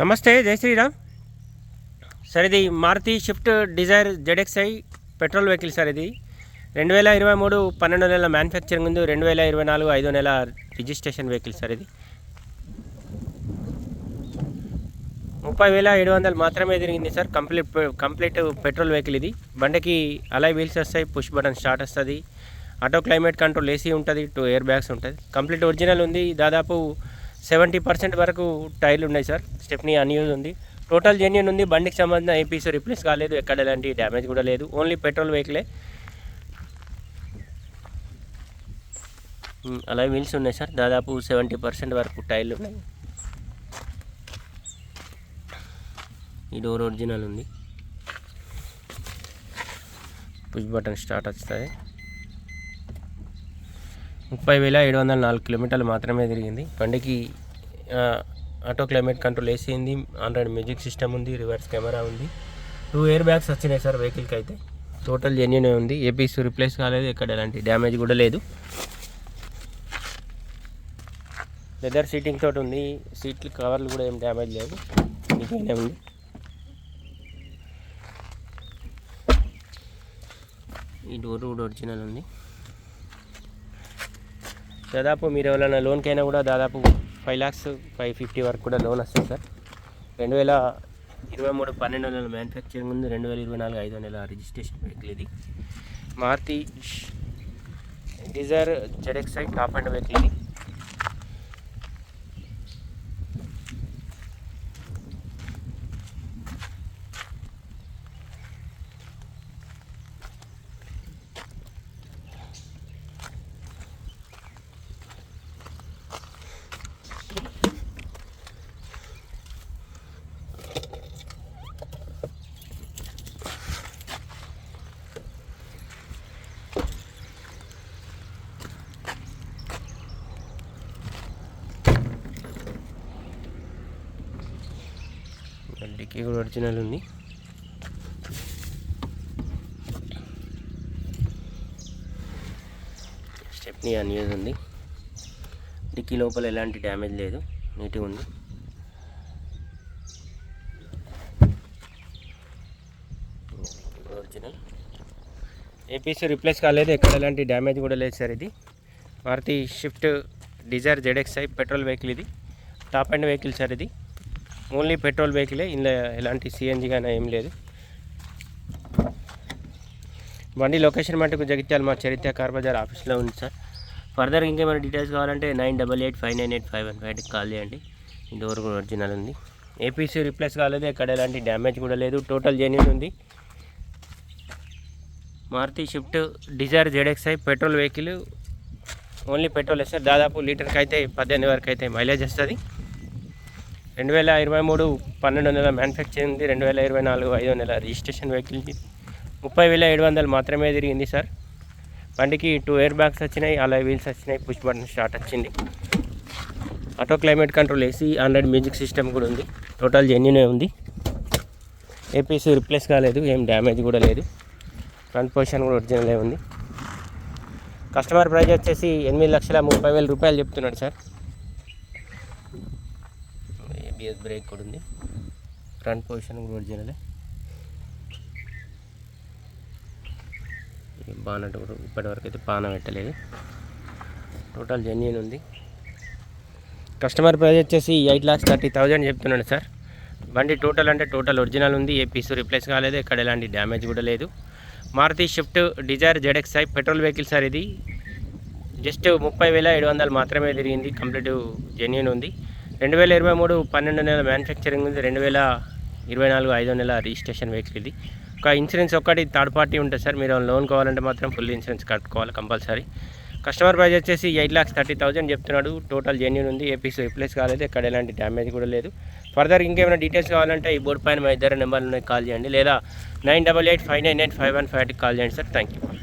నమస్తే జై శ్రీరామ్. సార్ ఇది Maruti Swift Dzire ZXi petrol vehicle sir ఇది. రెండు వేల ఇరవై మూడు పన్నెండు నెలల మ్యానుఫ్యాక్చరింగ్ ఉంది. రెండు వేల ఇరవై నాలుగు ఐదో నెల రిజిస్ట్రేషన్ వెహికల్ సార్ ఇది. ముప్పై వేల ఏడు వందలు మాత్రమే తిరిగింది sir. Complete complete petrol vehicle ఇది. బండికి అలై వీల్స్ వస్తాయి పుష్ బటన్ స్టార్ట్ వస్తుంది. ఆటో క్లైమేట్ కంట్రోల్ ఏసీ ఉంటుంది టూ ఎయిర్ బ్యాగ్స్ ఉంటుంది. కంప్లీట్ ఒరిజినల్ ఉంది. దాదాపు సెవెంటీ పర్సెంట్ వరకు టైర్లు ఉన్నాయి సార్. స్టెప్నీ అన్యూజ్ ఉంది. టోటల్ జెన్యున్ ఉంది. బండికి సంబంధించిన ఏపీస్ రిప్లేస్ కాలేదు. ఎక్కడ ఎలాంటి డ్యామేజ్ కూడా లేదు. ఓన్లీ పెట్రోల్ వెహికలే. అలా వీల్స్ ఉన్నాయి సార్. దాదాపు సెవెంటీ పర్సెంట్ వరకు టైర్లు ఉన్నాయి. ఈ డోర్ ఒరిజినల్ ఉంది. పుష్ బటన్ స్టార్ట్ వస్తుంది ముప్పై వేల ఏడు వందల నాలుగు కిలోమీటర్లు మాత్రమే తిరిగింది. బండికి ఆటో క్లైమేట్ కంట్రోల్ వేసింది. ఆండ్రాయిడ్ మ్యూజిక్ సిస్టమ్ ఉంది రివర్స్ కెమెరా ఉంది. టూ ఇయర్ బ్యాగ్స్ వచ్చినాయి సార్ వెహికల్కి అయితే టోటల్ జెన్యున్ ఉంది. ఏపీస్ రిప్లేస్ కాలేదు ఎక్కడ ఎలాంటి డ్యామేజ్ కూడా లేదు. లెదర్ సీటింగ్ తోటి ఉంది. సీట్లు కవర్లు కూడా ఏం డ్యామేజ్ లేవు. నీట్గానే ఉంది. ఈ డోర్ కూడా ఒరిజినల్ ఉంది. దాదాపు మీరు ఎవరైనా లోన్కైనా కూడా దాదాపు ఫైవ్ ల్యాక్స్ ఫైవ్ ఫిఫ్టీ వరకు కూడా లోన్ వస్తుంది సార్. రెండు వేల ఇరవై మూడు పన్నెండు నెలల మ్యానుఫ్యాక్చరింగ్ ఉంది రెండు వేల ఇరవై నాలుగు ఐదో నెల రిజిస్ట్రేషన్ వెహికల్ ఇది. Maruti Dzire ZXi top end vehicle ఇది. డిక్కీ కూడా ఒరిజినల్ ఉంది. స్టెప్నీ అన్యూజ్ ఉంది. డిక్కీ లోపల ఎలాంటి డ్యామేజ్ లేదు. నీట్గా ఉంది. ఒరిజినల్ ఏపీసీ రిప్లేస్ కాలేదు. ఎక్కడ ఎలాంటి డ్యామేజ్ కూడా లేదు సార్ ఇది. Maruti Swift Dzire ZXi petrol vehicle ఇది. టాప్ అండ్ వెహికల్ సార్ ఇది. ఓన్లీ పెట్రోల్ వెహికలే ఇందులో ఎలాంటి సిఎన్జీ కానీ ఏం లేదు. బండి లొకేషన్ మటుకు జగిత్యాల మా చరిత్ర కార్ బజార్ ఆఫీస్లో ఉంది సార్. ఫర్దర్ ఇంకేమైనా డీటెయిల్స్ కావాలంటే nine double eight five nine eight five one ఫైవ్కి కాల్ చేయండి. డోర్ కూడా ఒరిజినల్ ఉంది. ఏపీసీ రిప్లేస్ కాలేదు ఎక్కడ ఎలాంటి డ్యామేజ్ కూడా లేదు. టోటల్ జెన్యున్ ఉంది. Maruti Swift Dzire ZXi petrol vehicle. Only petrol sir. దాదాపు లీటర్కి అయితే పద్దెనిమిది వరకు అయితే మైలేజ్ వస్తుంది. రెండు వేల ఇరవై మూడు పన్నెండు నెలల మ్యానుఫ్యాక్చరింగ్ది ఉంది. రెండు వేల ఇరవై నాలుగు ఐదో నెల రిజిస్ట్రేషన్ వెహికల్కి ముప్పై వేల ఏడు వందలు మాత్రమే తిరిగింది సార్. బండికి టూ ఎయిర్ బ్యాగ్స్ వచ్చినాయి అలా వీల్స్ వచ్చినాయి పుష్ బటన్ స్టార్ట్ వచ్చింది. Auto climate control AC hundred music system కూడా ఉంది. టోటల్ జెన్యునే ఉంది. ఏపీసీ రిప్లేస్ కాలేదు ఏం డ్యామేజ్ కూడా లేదు. ఫ్రంట్ పొజిషన్ కూడా ఒరిజినలే ఉంది. కస్టమర్ ప్రైస్ వచ్చేసి ఎనిమిది లక్షల ముప్పై వేల రూపాయలు చెప్తున్నాడు సార్. ఏబిఎస్ బ్రేక్ కూడా ఉంది. ఫ్రంట్ పొజిషన్ కూడా ఒరిజినలే బానట్ కూడా ఇప్పటివరకు అయితే పాన పెట్టలేదు. టోటల్ జెన్యున్ ఉంది. కస్టమర్ ప్రైస్ వచ్చేసి ఎయిట్ లాక్స్ థర్టీ థౌజండ్ చెప్తున్నాడు సార్. బండి టోటల్ అంటే టోటల్ ఒరిజినల్ ఉంది. ఏ పీస్ రిప్లేస్ కాలేదు. ఎక్కడ ఎలాంటి డ్యామేజ్ కూడా లేదు. Maruti Swift Dzire ZXi petrol vehicle sir ఇది. జస్ట్ ముప్పై వేల ఏడు వందలు మాత్రమే తిరిగింది. కంప్లీట్ జెన్యున్ ఉంది. రెండు వేల ఇరవై మూడు పన్నెండు నెలల మ్యానుఫ్యాక్చరింగ్ ఉంది. రెండు వేల ఇరవై నాలుగు ఐదో నెల రిజిస్ట్రేషన్ వెహికల్ ఇది. ఒక ఇన్సూరెన్స్ ఒక్కటి థర్డ్ పార్టీ ఉంటుంది సార్. మీరు లోన్ కావాలంటే మాత్రం ఫుల్ ఇన్సూరెన్స్ కట్టుకోవాలి కంపల్సరీ. కస్టమర్ ప్రైస్ వచ్చేసి ఎయిట్ ల్యాక్స్ థర్టీ థౌసండ్ చెప్తున్నాడు. టోటల్ జెన్యున్ ఉంది. ఏపీస్ రిప్లేస్ కాలేదు. ఎక్కడ ఎలాంటి డ్యామేజ్ కూడా లేదు. ఫర్దర్ ఇంకేమైనా డీటెయిల్స్ కావాలంటే ఈ బోర్డు పైన మా ఇద్దరు నెంబర్లు కాల్ చేయండి. లేదా nine double eight five nine eight five one ఫైవ్కి కాల్ చేయండి సార్. Thank you.